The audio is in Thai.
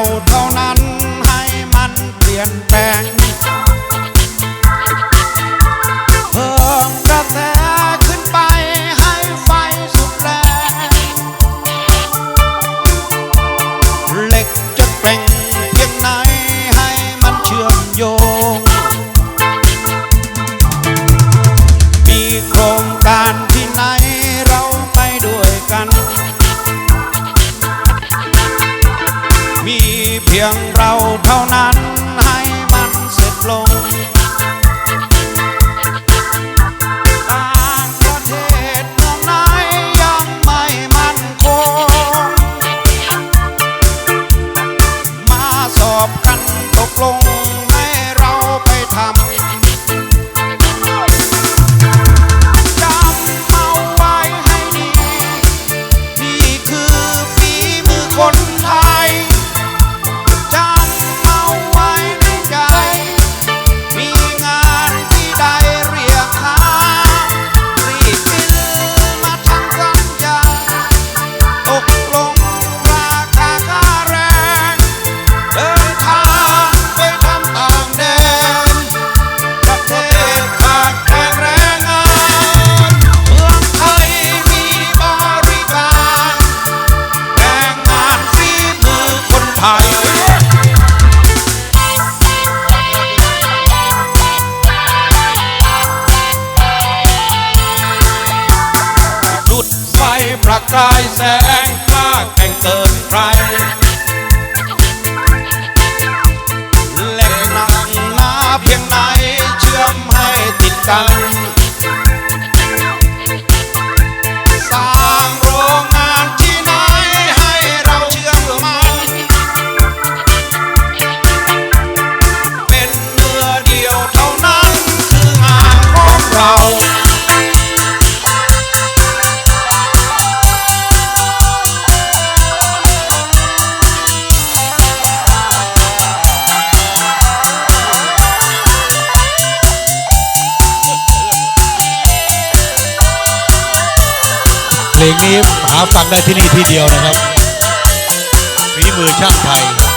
out on พียงเราเท่านั้นให้มันเสร็จลงต่างประเทศเมืองไหนยังไม่มั่นคง มาสอบกันตกลง กายแสงกล้าแกร่งเกินใครเล็กหนักหนาเพียงไหนเชื่อมให้ติดกัน สร้างโรงงานที่ไหนให้เราเชื่อมมัน เป็นเนื้อเดียวเท่านั้นคืองานของเรา เพลงนี้หาฟังได้ที่นี่ที่เดียวนะครับฝีมือช่างไทย